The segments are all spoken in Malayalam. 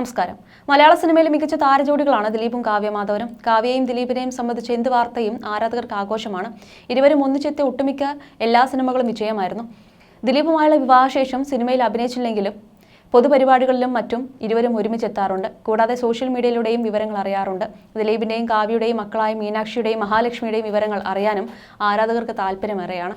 നമസ്കാരം. മലയാള സിനിമയിലെ മികച്ച താരജോഡികളാണ് ദിലീപും കാവ്യമാധവനും. കാവ്യയും ദിലീപിനെയും സംബന്ധിച്ച് എന്ത് വാർത്തയും ആരാധകർക്ക് ആഘോഷമാണ്. ഇരുവരും ഒന്നിച്ചെത്തിയ ഒട്ടുമിക്ക എല്ലാ സിനിമകളും വിജയമായിരുന്നു. ദിലീപുമായുള്ള വിവാഹശേഷം സിനിമയിൽ അഭിനയിച്ചില്ലെങ്കിലും പൊതുപരിപാടികളിലും മറ്റും ഇരുവരും ഒരുമിച്ചെത്താറുണ്ട്. കൂടാതെ സോഷ്യൽ മീഡിയയിലൂടെയും വിവരങ്ങൾ അറിയാറുണ്ട്. ദിലീപിന്റെയും കാവ്യയുടെയും മക്കളായ മീനാക്ഷിയുടെയും മഹാലക്ഷ്മിയുടെയും വിവരങ്ങൾ അറിയാനും ആരാധകർക്ക് താല്പര്യമേറെയാണ്.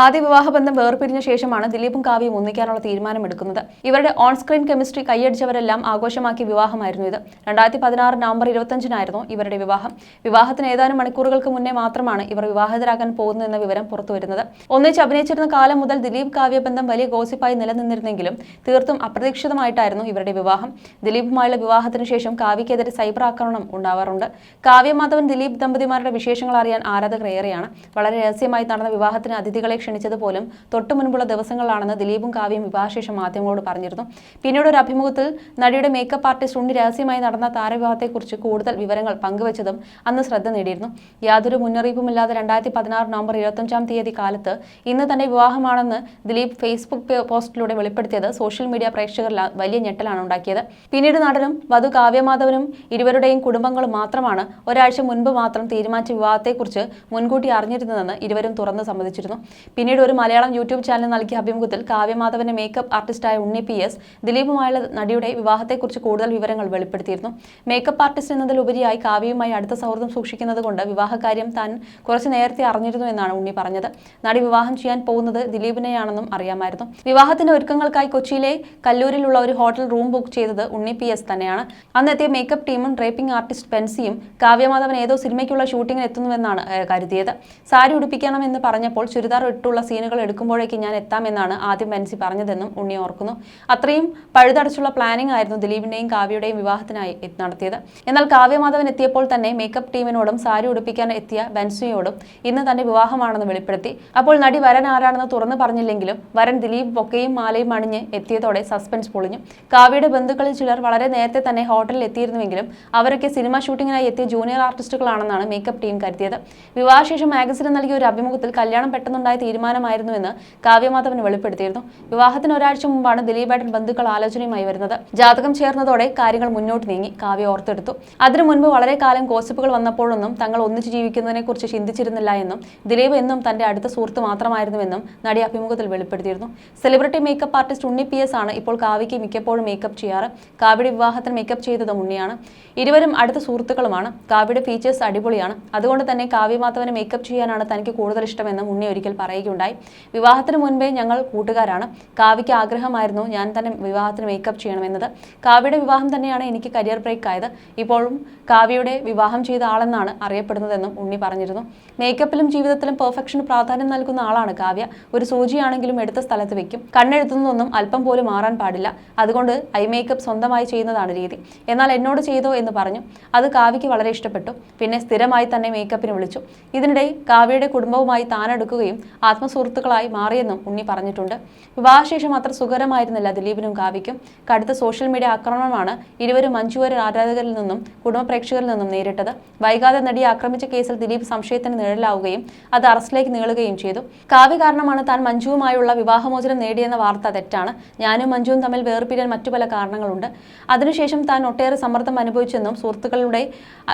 ആദ്യ വിവാഹബന്ധം വേർപിരിഞ്ഞ ശേഷമാണ് ദിലീപും കാവ്യയും ഒന്നിക്കാനുള്ള തീരുമാനമെടുക്കുന്നത് ഇവരുടെ ഓൺ സ്ക്രീൻ കെമിസ്ട്രി കൈയടിച്ചവരെല്ലാം ആഘോഷമാക്കിയ വിവാഹമായിരുന്നു ഇത്. രണ്ടായിരത്തി പതിനാറ് നവംബർ ഇരുപത്തഞ്ചിനായിരുന്നു ഇവരുടെ വിവാഹം. വിവാഹത്തിന് ഏതാനും മണിക്കൂറുകൾക്ക് മുന്നേ മാത്രമാണ് ഇവർ വിവാഹിതരാകാൻ പോകുന്നതെന്ന വിവരം പുറത്തുവരുന്നത്. ഒന്നിച്ച് അഭിനയിച്ചിരുന്ന കാലം മുതൽ ദിലീപ് കാവ്യ ബന്ധം വലിയ ഗോസിപ്പായി നിലനിന്നിരുന്നെങ്കിലും തീർത്തും അപ്രതീക്ഷിതമായിട്ടായിരുന്നു ഇവരുടെ വിവാഹം. ദിലീപുമായുള്ള വിവാഹത്തിന് ശേഷം കാവ്യക്കെതിരെ സൈബർ ആക്രമണം ഉണ്ടാവാറുണ്ട്. കാവ്യമാധവൻ ദിലീപ് ദമ്പതിമാരുടെ വിശേഷങ്ങൾ അറിയാൻ ആരാധകർ ഏറെയാണ്. വളരെ രഹസ്യമായി നടന്ന വിവാഹത്തിന് അതിഥികളെ ക്ഷണിച്ചത് പോലും തൊട്ടു മുൻപുള്ള ദിവസങ്ങളാണെന്ന് ദിലീപും കാവ്യയും വിവാഹശേഷം മാധ്യമങ്ങളോട് പറഞ്ഞിരുന്നു. പിന്നീട് ഒരു അഭിമുഖത്തിൽ നടിയുടെ മേക്കപ്പ് ആർട്ടിസ്റ്റ് ഉണ്ണി രഹസ്യമായി നടന്ന താരവിവാഹത്തെക്കുറിച്ച് കൂടുതൽ വിവരങ്ങൾ പങ്കുവച്ചതും അന്ന് ശ്രദ്ധ നേടിയിരുന്നു. യാതൊരു മുന്നറിയിപ്പുമില്ലാതെ രണ്ടായിരത്തി പതിനാറ് നവംബർ ഇരുപത്തഞ്ചാം തീയതി കാലത്ത് ഇന്ന് തന്റെ വിവാഹമാണെന്ന് ദിലീപ് ഫേസ്ബുക്ക് പോസ്റ്റിലൂടെ വെളിപ്പെടുത്തിയത് സോഷ്യൽ മീഡിയ പ്രേക്ഷകരിൽ വലിയ ഞെട്ടലാണ് ഉണ്ടാക്കിയത്. പിന്നീട് നടനും വധു കാവ്യമാധവനും ഇരുവരുടെയും കുടുംബങ്ങളും മാത്രമാണ് ഒരാഴ്ച മുൻപ് മാത്രം തീരുമാനിച്ച വിവാഹത്തെക്കുറിച്ച് മുൻകൂട്ടി അറിഞ്ഞിരുന്നതെന്ന് ഇരുവരും തുറന്ന് സമ്മതിച്ചിരുന്നു. പിന്നീട് ഒരു മലയാളം യൂട്യൂബ് ചാനൽ നൽകിയ അഭിമുഖത്തിൽ കാവ്യമാധവന്റെ മേക്കപ്പ് ആർട്ടിസ്റ്റായ ഉണ്ണി പി എസ് ദിലീപുമായുള്ള നടിയുടെ വിവാഹത്തെക്കുറിച്ച് കൂടുതൽ വിവരങ്ങൾ വെളിപ്പെടുത്തിയിരുന്നു. മേക്കപ്പ് ആർട്ടിസ്റ്റ് എന്നതിലുപരിയായി കാവ്യയുമായി അടുത്ത സൗഹൃദം സൂക്ഷിക്കുന്നത് കൊണ്ട് വിവാഹകാര്യം താൻ കുറച്ച് നേരത്തെ അറിഞ്ഞിരുന്നു എന്നാണ് ഉണ്ണി പറഞ്ഞത്. നടി വിവാഹം ചെയ്യാൻ പോകുന്നത് ദിലീപിനെയാണെന്നും അറിയാമായിരുന്നു. വിവാഹത്തിന്റെ ഒരുക്കങ്ങൾക്കായി കൊച്ചിയിലെ കല്ലൂരിലുള്ള ഒരു ഹോട്ടൽ റൂം ബുക്ക് ചെയ്തത് ഉണ്ണി പി എസ് തന്നെയാണ്. അന്നെത്തിയ മേക്കപ്പ് ടീമും ഡ്രേപ്പിംഗ് ആർട്ടിസ്റ്റ് പെൻസിയും കാവ്യമാധവൻ ഏതോ സിനിമയ്ക്കുള്ള ഷൂട്ടിംഗിൽ എത്തുന്നുവെന്നാണ് കരുതിയത്. സാരി ഉടുപ്പിക്കണമെന്ന് പറഞ്ഞപ്പോൾ ചുരിദാർ ഇട്ടുള്ള സീനുകൾ എടുക്കുമ്പോഴേക്കും ഞാൻ എത്താമെന്നാണ് ആദ്യം ബൻസി പറഞ്ഞതെന്നും ഉണ്ണി ഓർക്കുന്നു. അത്രയും പഴുതടച്ചുള്ള പ്ലാനിംഗ് ആയിരുന്നു ദിലീപിന്റെയും കാവ്യയുടെയും വിവാഹത്തിനായി നടത്തിയത്. എന്നാൽ കാവ്യമാധവൻ എത്തിയപ്പോൾ തന്നെ മേക്കപ്പ് ടീമിനോടും സാരി ഉടുപ്പിക്കാൻ എത്തിയ ബെൻസിയോടും ഇന്ന് തന്റെ വിവാഹമാണെന്ന് വെളിപ്പെടുത്തി. അപ്പോൾ നടി വരൻ ആരാണെന്ന് തുറന്നു പറഞ്ഞില്ലെങ്കിലും വരൻ ദിലീപ് ബൊക്കയും മാലയും അണിഞ്ഞ് എത്തിയതോടെ സസ്പെൻസ് പൊളിഞ്ഞു. കാവ്യയുടെ ബന്ധുക്കളിൽ ചിലർ വളരെ നേരത്തെ തന്നെ ഹോട്ടലിൽ എത്തിയിരുന്നുവെങ്കിലും അവരൊക്കെ സിനിമ ഷൂട്ടിങ്ങിനായി എത്തിയ ജൂനിയർ ആർട്ടിസ്റ്റുകളാണെന്നാണ് മേക്കപ്പ് ടീം കരുതിയത്. വിവാഹശേഷം മാഗസിന് നൽകിയ ഒരു അഭിമുഖത്തിൽ കല്യാണം പെട്ടെന്നുണ്ടായ തീരുമാനമായിരുന്നുവെന്ന് കാവ്യമാധവൻ വെളിപ്പെടുത്തിയിരുന്നു. വിവാഹത്തിന് ഒരാഴ്ച മുമ്പാണ് ദിലീപേട്ടൻ ബന്ധുക്കൾ ആലോചനയുമായി വരുന്നത്. ജാതകം ചേർന്നതോടെ കാര്യങ്ങൾ മുന്നോട്ട് നീങ്ങി കാവ്യ ഓർത്തെടുത്തു. അതിനു മുൻപ് വളരെ കാലം ഗോസിപ്പുകൾ വന്നപ്പോഴൊന്നും തങ്ങൾ ഒന്നിച്ചു ജീവിക്കുന്നതിനെ കുറിച്ച് ചിന്തിച്ചിരുന്നില്ല എന്നും ദിലീപ് എന്നും തന്റെ അടുത്ത സുഹൃത്ത് മാത്രമായിരുന്നുവെന്നും നടി അഭിമുഖത്തിൽ വെളിപ്പെടുത്തിയിരുന്നു. Celebrity makeup artist Unni P S ആണ് ഇപ്പോൾ കാവ്യയ്ക്ക് മിക്കപ്പോഴും മേക്കപ്പ് ചെയ്യാറ്. കാവ്യയുടെ വിവാഹത്തിന് മേക്കപ്പ് ചെയ്തതും ഉണ്ണിയാണ്. ഇരുവരും അടുത്ത സുഹൃത്തുക്കളുമാണ്. കാവ്യയുടെ ഫീച്ചേഴ്സ് അടിപൊളിയാണ്. അതുകൊണ്ട് തന്നെ കാവ്യമാധവനെ മേക്കപ്പ് ചെയ്യാനാണ് തനിക്ക് കൂടുതൽ ഇഷ്ടമെന്നും ഉണ്ണി ഒരിക്കൽ പറയുകയുണ്ടായി വിവാഹത്തിന് മുൻപേ ഞങ്ങൾ കൂട്ടുകാരാണ്. കാവ്യയ്ക്ക് ആഗ്രഹമായിരുന്നു ഞാൻ തന്നെ വിവാഹത്തിന് മേക്കപ്പ് ചെയ്യണമെന്നത്. കാവ്യയുടെ വിവാഹം തന്നെയാണ് എനിക്ക് കരിയർ ബ്രേക്ക് ആയത്. ഇപ്പോഴും കാവ്യയുടെ വിവാഹം ചെയ്ത ആളെന്നാണ് അറിയപ്പെടുന്നതെന്നും ഉണ്ണി പറഞ്ഞിരുന്നു. മേക്കപ്പിലും ജീവിതത്തിലും പെർഫെക്ഷന് പ്രാധാന്യം നൽകുന്ന ആളാണ് കാവ്യ. ഒരു സൂചിയാണെങ്കിലും എടുത്ത സ്ഥലത്ത് വെക്കും. കണ്ണെഴുതുന്നതൊന്നും അല്പം പോലും മാറാൻ പാടില്ല. അതുകൊണ്ട് ഐ മേക്കപ്പ് സ്വന്തമായി ചെയ്യുന്നതാണ് രീതി. എന്നാൽ എന്നോട് ചെയ്തോ എന്ന് പറഞ്ഞു. അത് കാവ്യയ്ക്ക് വളരെ ഇഷ്ടപ്പെട്ടു. പിന്നെ സ്ഥിരമായി തന്നെ മേക്കപ്പിന് വിളിച്ചു. ഇതിനിടെ കാവ്യയുടെ കുടുംബവുമായി താനെടുക്കുകയും ആത്മസുഹൃത്തുക്കളായി മാറിയെന്നും ഉണ്ണി പറഞ്ഞിട്ടുണ്ട്. വിവാഹശേഷം അത്ര സുഖകരമായിരുന്നില്ല ദിലീപിനും കാവ്യയ്ക്കും. കടുത്ത സോഷ്യൽ മീഡിയ ആക്രമണമാണ് ഇരുവരും മഞ്ജുവരൻ ആരാധകരിൽ നിന്നും കുടുംബ പ്രേക്ഷകരിൽ നിന്നും നേരിട്ടത്. വൈകാതെ നടിയെ ആക്രമിച്ച കേസിൽ ദിലീപ് സംശയത്തിന് നിഴലാവുകയും അത് അറസ്റ്റിലേക്ക് നീളുകയും ചെയ്തു. കാവ്യ കാരണമാണ് താൻ മഞ്ജുവുമായുള്ള വിവാഹമോചനം നേടിയെന്ന വാർത്ത തെറ്റാണ്. ഞാനും മഞ്ജുവും തമ്മിൽ വേർപിരിയാൻ മറ്റു പല കാരണങ്ങളുണ്ട്. അതിനുശേഷം താൻ ഒട്ടേറെ സമ്മർദ്ദം അനുഭവിച്ചെന്നും സുഹൃത്തുക്കളുടെ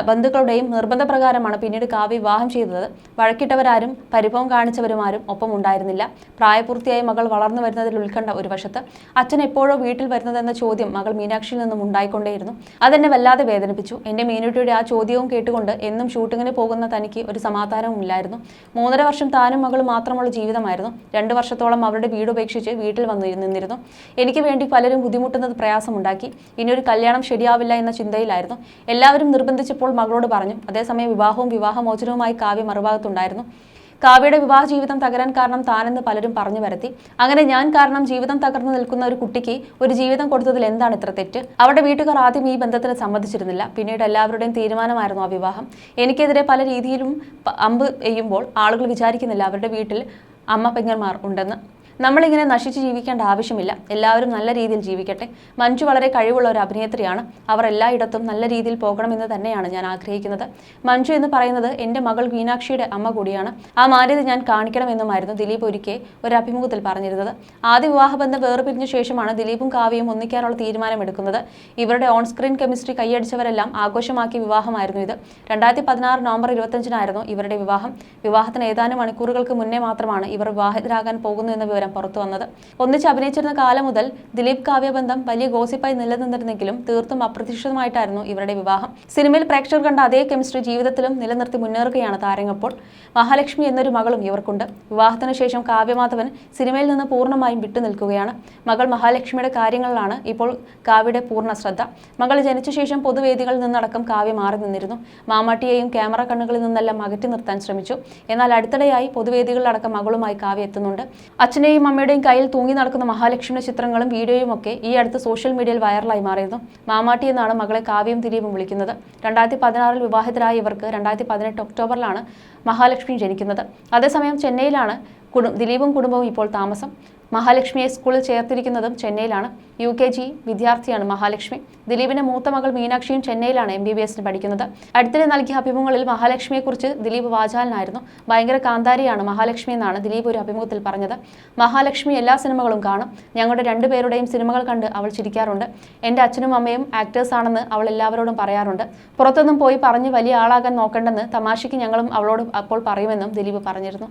ബന്ധുക്കളുടെയും നിർബന്ധപ്രകാരമാണ് പിന്നീട് കാവ്യ വിവാഹം ചെയ്തത്. വഴക്കിട്ടവരാരും പരിഭവം കാണിച്ചവരുമാരും ഒപ്പം ഉണ്ടായിരുന്നില്ല പ്രായപൂർത്തിയായ മകൾ വളർന്നു വരുന്നതിൽ ഉത്കണ്ഠ ഒരു വശത്ത്. അച്ഛൻ എപ്പോഴോ വീട്ടിൽ വരുന്നതെന്ന ചോദ്യം മകൾ മീനാക്ഷിയിൽ നിന്നും ഉണ്ടായിക്കൊണ്ടേയിരുന്നു. അതെന്നെ വല്ലാതെ വേദനിപ്പിച്ചു. എന്റെ മീനുട്ടിയുടെ ആ ചോദ്യവും കേട്ടുകൊണ്ട് എന്നും ഷൂട്ടിങ്ങിന് പോകുന്ന തനിക്ക് ഒരു സമാധാനവും ഇല്ലായിരുന്നു. മൂന്നര വർഷം താനും മകളും മാത്രമുള്ള ജീവിതമായിരുന്നു. രണ്ടു വർഷത്തോളം അവരുടെ വീട് ഉപേക്ഷിച്ച് വീട്ടിൽ വന്നു നിന്നിരുന്നു. എനിക്ക് വേണ്ടി പലരും ബുദ്ധിമുട്ടുന്നത് പ്രയാസമുണ്ടാക്കി. ഇനിയൊരു കല്യാണം ശരിയാവില്ല എന്ന ചിന്തയിലായിരുന്നു. എല്ലാവരും നിർബന്ധിച്ചപ്പോൾ മകളോട് പറഞ്ഞു. അതേസമയം വിവാഹവും വിവാഹമോചനവുമായി കാവ്യ മറുഭാഗത്തുണ്ടായിരുന്നു. കാവ്യയുടെ വിവാഹ ജീവിതം തകരാൻ കാരണം താനെന്ന് പലരും പറഞ്ഞു വരത്തി അങ്ങനെ ഞാൻ കാരണം ജീവിതം തകർന്നു നിൽക്കുന്ന ഒരു കുട്ടിക്ക് ഒരു ജീവിതം കൊടുത്തതിൽ എന്താണ് ഇത്ര തെറ്റ്? അവരുടെ വീട്ടുകാർ ആദ്യം ഈ ബന്ധത്തിന് സമ്മതിച്ചിരുന്നില്ല. പിന്നീട് എല്ലാവരുടെയും തീരുമാനമായിരുന്നു ആ വിവാഹം. എനിക്കെതിരെ പല രീതിയിലും അമ്പ് എയ്യുമ്പോൾ ആളുകൾ വിചാരിക്കുന്നില്ല അവരുടെ വീട്ടിൽ അമ്മ പെങ്ങന്മാർ ഉണ്ടെന്ന്. നമ്മളിങ്ങനെ നശിച്ച് ജീവിക്കേണ്ട ആവശ്യമില്ല. എല്ലാവരും നല്ല രീതിയിൽ ജീവിക്കട്ടെ. മഞ്ജു വളരെ കഴിവുള്ള ഒരു അഭിനേത്രിയാണ്. അവർ എല്ലായിടത്തും നല്ല രീതിയിൽ പോകണമെന്ന് തന്നെയാണ് ഞാൻ ആഗ്രഹിക്കുന്നത്. മഞ്ജു എന്ന് പറയുന്നത് എന്റെ മകൾ മീനാക്ഷിയുടെ അമ്മ കൂടിയാണ്. ആ മാന്യത ഞാൻ കാണിക്കണമെന്നുമായിരുന്നു ദിലീപ് ഒരിക്കെ ഒരു അഭിമുഖത്തിൽ പറഞ്ഞിരുന്നത്. ആദ്യ വിവാഹബന്ധം വേർപിരിഞ്ഞ ശേഷമാണ് ദിലീപും കാവ്യയും ഒന്നിക്കാനുള്ള തീരുമാനമെടുക്കുന്നത്. ഇവരുടെ ഓൺ സ്ക്രീൻ കെമിസ്ട്രി കൈയടിച്ചവരെല്ലാം ആഘോഷമാക്കിയ വിവാഹമായിരുന്നു ഇത്. രണ്ടായിരത്തി പതിനാറ് നവംബർ ഇരുപത്തഞ്ചിനായിരുന്നു ഇവരുടെ വിവാഹം. വിവാഹത്തിന് ഏതാനും മണിക്കൂറുകൾക്ക് മുന്നേ മാത്രമാണ് ഇവർ വിവാഹിതരാകാൻ പോകുന്നു എന്ന വിവരം പുറത്തു വന്നത്. ഒന്നിച്ച് അഭിനയിച്ചിരുന്ന കാലം മുതൽ ദിലീപ് കാവ്യബന്ധം വലിയ ഗോസിപ്പായി നിലനിന്നിരുന്നെങ്കിലും തീർത്തും അപ്രതീക്ഷിതമായിട്ടായിരുന്നു ഇവരുടെ വിവാഹം. സിനിമയിൽ പ്രേക്ഷകർ കണ്ട അതേ കെമിസ്ട്രി ജീവിതത്തിലും നിലനിർത്തി മുന്നേറുകയാണ് താരങ്ങപ്പോൾ മഹാലക്ഷ്മി എന്നൊരു മകളും ഇവർക്കുണ്ട്. വിവാഹത്തിന് ശേഷം കാവ്യമാധവൻ സിനിമയിൽ നിന്ന് പൂർണമായും വിട്ടുനിൽക്കുകയാണ് മകൾ മഹാലക്ഷ്മിയുടെ കാര്യങ്ങളിലാണ് ഇപ്പോൾ കാവ്യയുടെ പൂർണ ശ്രദ്ധ. മകൾ ജനിച്ച ശേഷം പൊതുവേദികളിൽ നിന്നടക്കം കാവ്യ മാറി നിന്നിരുന്നു. മാമാട്ടിയെയും ക്യാമറ കണ്ണുകളിൽ നിന്നെല്ലാം അകറ്റി നിർത്താൻ ശ്രമിച്ചു. എന്നാൽ അടുത്തിടെയായി പൊതുവേദികളിലടക്കം മകളുമായി കാവ്യ എത്തുന്നുണ്ട്. അച്ഛനെയും അമ്മയുടെയും കയ്യിൽ തൂങ്ങി നടക്കുന്ന മഹാലക്ഷ്മിയുടെ ചിത്രങ്ങളും വീഡിയോയും ഒക്കെ ഈ അടുത്ത് സോഷ്യൽ മീഡിയയിൽ വൈറലായി മാറിയിരുന്നു. മാമാട്ടി എന്നാണ് മകളെ കാവ്യം ദിലീപും വിളിക്കുന്നത്. രണ്ടായിരത്തി പതിനാറിൽ വിവാഹിതരായ ഇവർക്ക് രണ്ടായിരത്തി പതിനെട്ട് ഒക്ടോബറിലാണ് മഹാലക്ഷ്മി ജനിക്കുന്നത്. അതേസമയം ചെന്നൈയിലാണ് കുടു ദിലീപും കുടുംബവും ഇപ്പോൾ താമസം. മഹാലക്ഷ്മിയെ സ്കൂളിൽ ചേർത്തിരിക്കുന്നതും ചെന്നൈയിലാണ്. യു കെ ജി വിദ്യാർത്ഥിയാണ് മഹാലക്ഷ്മി. ദിലീപിന്റെ മൂത്ത മകൾ മീനാക്ഷിയും ചെന്നൈയിലാണ് എം ബി ബി എസിന് പഠിക്കുന്നത്. അടുത്തിടെ നൽകിയ അഭിമുഖങ്ങളിൽ മഹാലക്ഷ്മിയെക്കുറിച്ച് ദിലീപ് വാചാലനായിരുന്നു. ഭയങ്കര കാന്താരിയാണ് മഹാലക്ഷ്മി എന്നാണ് ദിലീപ് ഒരു അഭിമുഖത്തിൽ പറഞ്ഞത്. മഹാലക്ഷ്മി എല്ലാ സിനിമകളും കാണും. ഞങ്ങളുടെ രണ്ടുപേരുടെയും സിനിമകൾ കണ്ട് അവൾ ചിരിക്കാറുണ്ട്. എന്റെ അച്ഛനും അമ്മയും ആക്ടേഴ്സ് ആണെന്ന് അവൾ എല്ലാവരോടും പറയാറുണ്ട്. പുറത്തൊന്നും പോയി പറഞ്ഞ് വലിയ ആളാകാൻ നോക്കണ്ടെന്ന് തമാശയ്ക്ക് ഞങ്ങളും അവളോട് അപ്പോൾ പറയുമെന്നും ദിലീപ് പറഞ്ഞിരുന്നു.